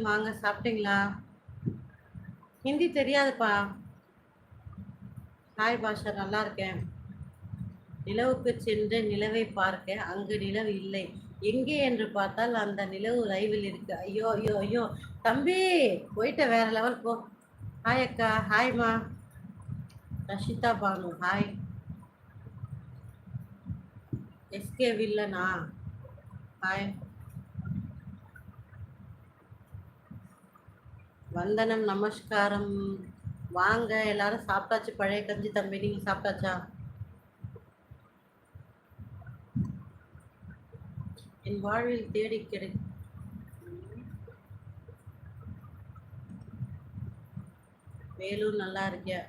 வாங்க சாப்பிட்டீங்களா? ஹிந்தி தெரியாதுப்பா. ஹாய் பாஷா நல்லா இருக்கேன். நிலவுக்கு சென்று நிலவை பார்க்க அங்கு நிலவு இல்லை. எங்கே என்று பார்த்தால் அந்த நிலவு லைவில் இருக்கு. ஐயோ ஐயோ ஐயோ. தம்பி போயிட்ட வேற லெவல் போ. ஹாய் அக்கா. ஹாய்மா ரஷிதா பானு. ஹாய் எஸ்கே வில்லனா. ஹாய் வந்தனம் நமஸ்காரம். வாங்க எல்லாரும் சாப்பிட்டாச்சு பழைய கஞ்சி தம்பி நீங்க சாப்பிட்டாச்சா? என் வாழ்வில் தேடி கிடை வேலூர் நல்லா இருக்கியா?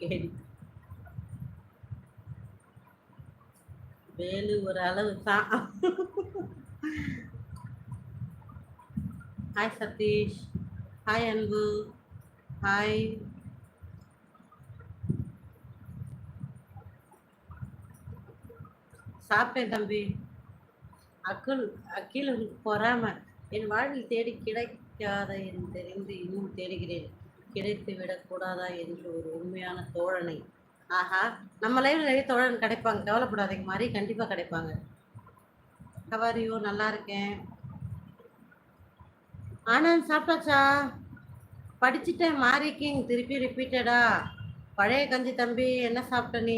கேடி வேலு ஒரு அளவு தான் hi Sathish hi Anbu hi சாப்பிட்டேன் தம்பி. அக்குல் அக்கில் பொறாம. என் வாழ்வில் தேடி கிடைக்காத என்று தெரிந்து இன்னும் தேடுகிறேன். கிடைத்து விடக்கூடாதா என்று ஒரு உண்மையான தோழனை ஆஹா. நம்ம லைவ்ல நிறைய தோழன் கிடைப்பாங்க. கவலைப்படாதீங்க. மாதிரி கண்டிப்பாக கிடைப்பாங்க. கவாரியோ நல்லா இருக்கேன். ஆனந்த் சாப்பிட்டாச்சா? படிச்சுட்டேன் மாறிக்கிங். திருப்பி ரிப்பீட்டடா பழைய கஞ்சி தம்பி என்ன சாப்பிட்ட நீ?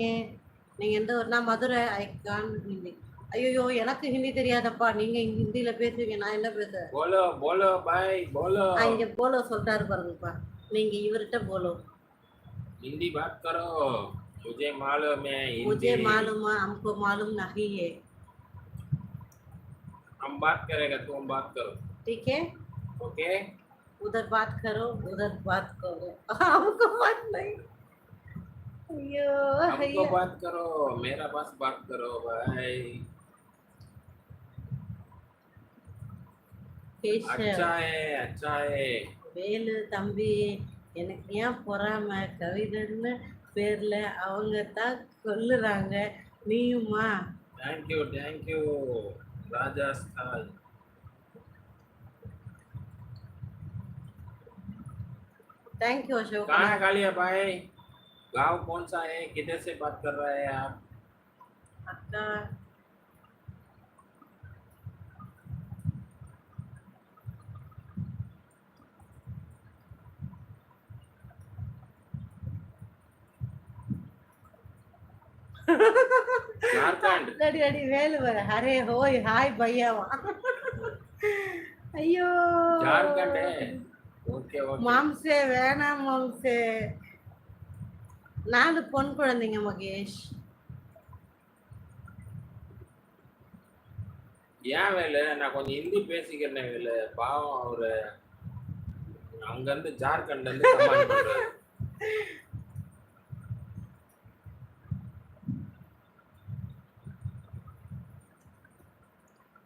நீங்கள் எந்த ஊர்னா மதுரை. ஐ கான் ஹிந்தி ஐயோ எனக்கு ஹிந்தி தெரியாதப்பா. நீங்க ஹிந்தியில பேசுவீங்க. நான் என்ன பேசுறேன் போலோ போலோ பாய் போலோ. இங்க போலோ சொல்றாரு பாருங்கப்பா. நீங்க இவர்கிட்ட போலோ. ஹிந்தி பாத் मुझे मालूम है मुझे हिंदी मालूम है हमको मालूम नहीं है हम बात करेगा तुम बात करो ठीक है ओके उधर बात करो उधर बात करो हमको बात नहीं अयो हमको अयो बात करो मेरा पास बात करो भाई கேஷவ் अच्छा है अच्छा है வேலு தம்பி எனக்கு ஏன் பொறாம கவிதைன்னு பேர்ல அவங்க தான் கொல்லுறாங்க நீயுமா thank you thank you Rajasthan thank you Ashok कहाँ है कालिया भाई गांव कौन सा है किधर से बात कर रहे हैं आप அக்கா அடி அடி வேலு வர ஹரே ஹோய் ஹாய் பையாவா? ஐயோ. மாம்சே வேணாம் மாம்சே. நாலு பொன் குழந்தைங்க மகேஷ். ஏன் வேலு? நான் கொஞ்சம் ஹிந்தி பேசிக்கிறேன் வேலு. பாவம் அவரு. அங்க இருந்து Jharkhand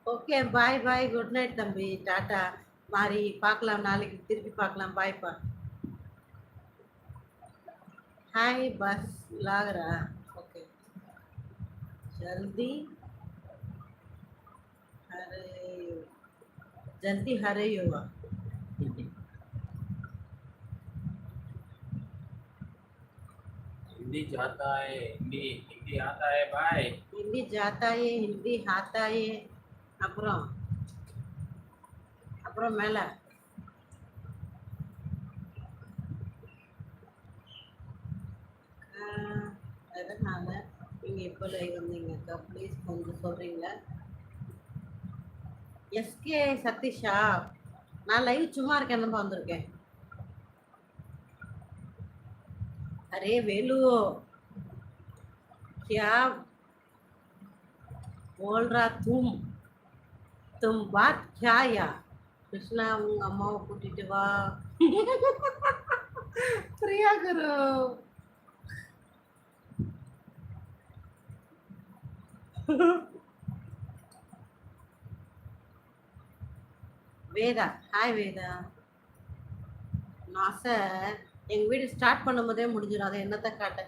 okay bye bye good night தம்பி டாடா மாறி பார்க்கலாம் நாளைக்கு திருப்பி பார்க்கலாம் பாய்ப்பா हाय बस लग रहा ओके जल्दी हरे जल्दी हरे युवा हिंदी जाता है हिंदी हिंदी आता है भाई हिंदी जाता है हिंदी आता है அப்புறம் அப்புறம் மேலே எதனால நீங்கள் எப்போ லைவ் வந்தீங்கக்கா ப்ளீஸ் கொஞ்சம் சொல்கிறீங்களா எஸ்கே சதீஷா நான் லைவ் சும்மா இருக்கேன் தான் வந்திருக்கேன் अरे वेलू क्या बोल रहा तुम தும் பாத் கியாயா கிருஷ்ணா உங்க அம்மாவை கூட்டிட்டு வா. பிரியா குரு. வேதா ஹாய் வேதா. நான் சார் எங்கள் வீடு ஸ்டார்ட் பண்ணும்போதே முடிஞ்சிடும் அதை என்னத்தை காட்ட?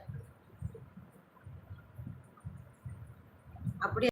அப்படி